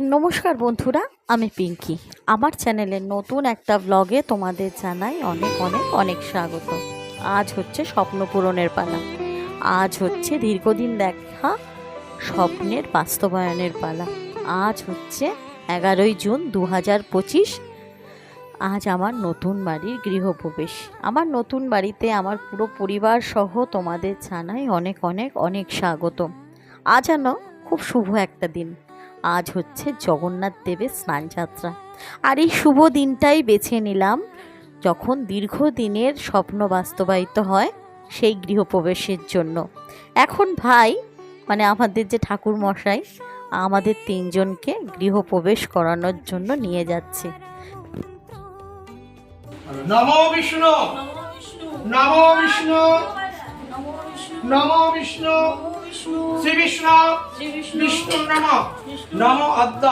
নমস্কার বন্ধুরা, আমি পিঙ্কি। আমার চ্যানেলের নতুন একটা ব্লগে তোমাদের জানাই অনেক অনেক অনেক স্বাগত। আজ হচ্ছে স্বপ্ন পূরণের পালা। আজ হচ্ছে দীর্ঘদিন দেখা স্বপ্নের বাস্তবায়নের পালা। আজ হচ্ছে এগারোই জুন দু হাজার পঁচিশ। আজ আমার নতুন বাড়ির গৃহপ্রবেশ। আমার নতুন বাড়িতে আমার পুরো পরিবার সহ তোমাদের জানাই অনেক অনেক অনেক স্বাগত। আজ যেন খুব শুভ একটা দিন। আজ হচ্ছে জগন্নাথ দেবের স্নানযাত্রা। আর এই শুভ দিনটাই বেছে নিলাম যখন দীর্ঘদিনের স্বপ্ন বাস্তবায়িত হয় সেই গৃহপ্রবেশের জন্য। এখন ভাই মানে আমাদের যে ঠাকুর মশাই আমাদের তিনজনকে গৃহপ্রবেশ করানোর জন্য নিয়ে যাচ্ছে। নমো বিষ্ণু! নমো বিষ্ণু! নমো বিষ্ণু! শ্রী বিষ্ণু! বিষ্ণু নম! নম অদ্য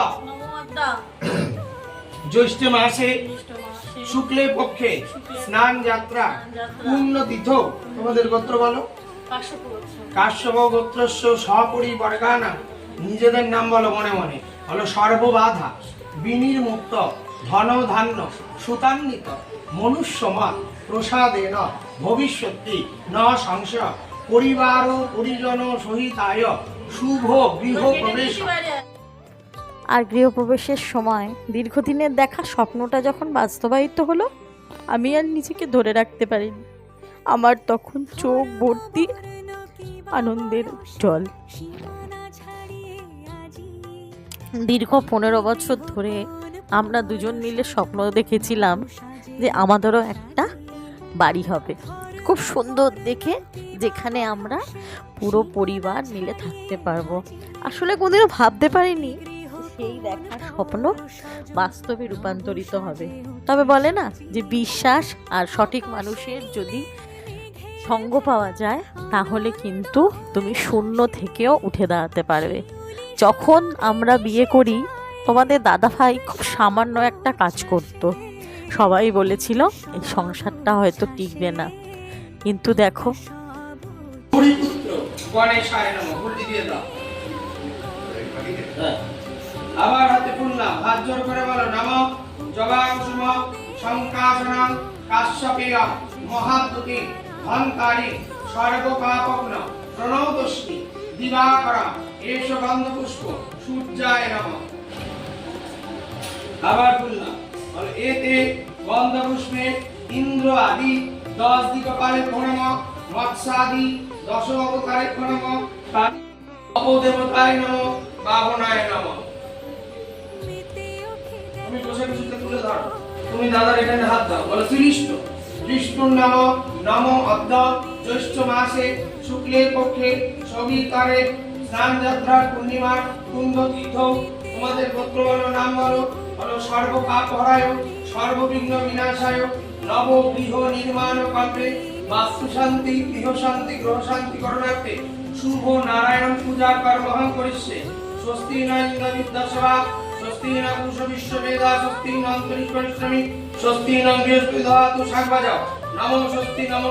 জ্যৈষ্ঠ মাসে শুক্লে পক্ষে স্নান যাত্রা পূর্ণ তীর্থ তোমাদের গোত্র বলো। কাশ্যপ গোত্রস্য সপরিবর্গানা নিজেদের নাম বলো মনে মনে। বলো সর্ববাধা বিনির্মুক্ত ধন ধান্য সুতান্বিত মনুষ্যমত প্রসাদেন ভবিষ্যতি ন সংশয় পরিবার ও পরিজন সহিতায় শুভ গৃহ প্রবেশ। আর গৃহপ্রবেশের সময় দীর্ঘদিনের দেখা স্বপ্নটা যখন বাস্তবায়িত হলো আমি আর নিজেকে ধরে রাখতে পারিনি। আমার তখন চোখ ভর্তি আনন্দের জল। দীর্ঘ পনেরো বছর ধরে আমরা দুজন মিলে স্বপ্ন দেখেছিলাম যে আমাদেরও একটা বাড়ি হবে। খুব সুন্দর দেখে যেখানে আমরা পুরো পরিবার মিলে থাকতে পারব। আসলে কোনোদিনও ভাবতে পারিনি সেই দেখা স্বপ্ন বাস্তবে রূপান্তরিত হবে। তবে বলে না যে বিশ্বাস আর সঠিক মানুষের যদি সঙ্গ পাওয়া যায়, তাহলে কিন্তু তুমি শূন্য থেকেও উঠে দাঁড়াতে পারবে। যখন আমরা বিয়ে করি, তোমাদের দাদা ভাই খুব সামান্য একটা কাজ করতো। সবাই বলেছিল, এই সংসারটা হয়তো টিকবে না। কিন্তু দেখো। দিবাকর এষ গন্ধপুষ্প, সূর্যায় নম। আবার বললাম, বলো, এতে গন্ধপুষ্পে ইন্দ্র আদি, দশ দিগপালে প্রণম, মৎস্যাদি দশ অবতারে প্রণম অপদেবতায় নম, বাহনায় নম। তুমি বসে বসে তুলে ধরো। তুমি দাদার এখানে হাত দাও। বলো শ্রীষ্ণ বিষ্ণুর নাম নম অদ্য, জ্যৈষ্ঠ মাসে, শুক্লের পক্ষে সবিতারে স্নান যাত্রার পূর্ণিমার কুন্দ তীর্থ তোমাদের গোত্র বলো নাম বলো। বলো সর্ব পাপ হরায় সর্ববিঘ্ন বিনাশায় নব গৃহ নির্মাণ কল্পে বাস্তু শান্তি গৃহ শান্তি গ্রহ শান্তি করণার্থে শুভ নারায়ণ পূজা কর্মহং করিষ্যে স্বস্তি নন্দ বিদ্যাসভা স্বস্তি ন পুরুষ বিশ্ব বেদা স্বস্তি ন অন্তরিক পরিশ্রমী স্বস্তি ন বৃহস্পতি ধাতু শাক বাজাও। নমো স্বস্তি, নমো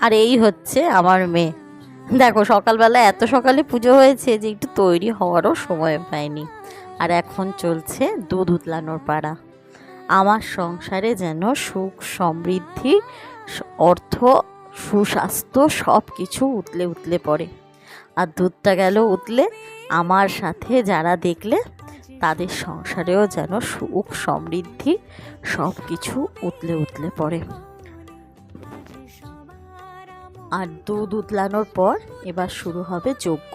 আর এই হচ্ছে আমার মেয়ে। দেখো, সকালবেলা এত সকালে পুজো হয়েছে যে একটু তৈরি হওয়ারও সময় পাইনি। আর এখন চলছে দুধ উতলানোর পাড়া। আমার সংসারে যেন সুখ, সমৃদ্ধি অর্থ, সুস্বাস্থ্য সব কিছু উতলে উতলে পড়ে। আর দুধটা গেল উতলে, আমার সাথে যারা দেখলে তাদের সংসারেও যেন সুখ, সমৃদ্ধি সব কিছু উতলে উতলে পড়ে। আর দুধ উতলানোর পর এবার শুরু হবে যজ্ঞ।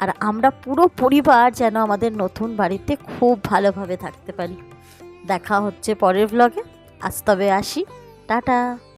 আর আমরা পুরো পরিবার যেন আমাদের নতুন বাড়িতে খুব ভালোভাবে থাকতে পারি। দেখা হচ্ছে পরের ব্লগে আজ তবে আসি। টাটা।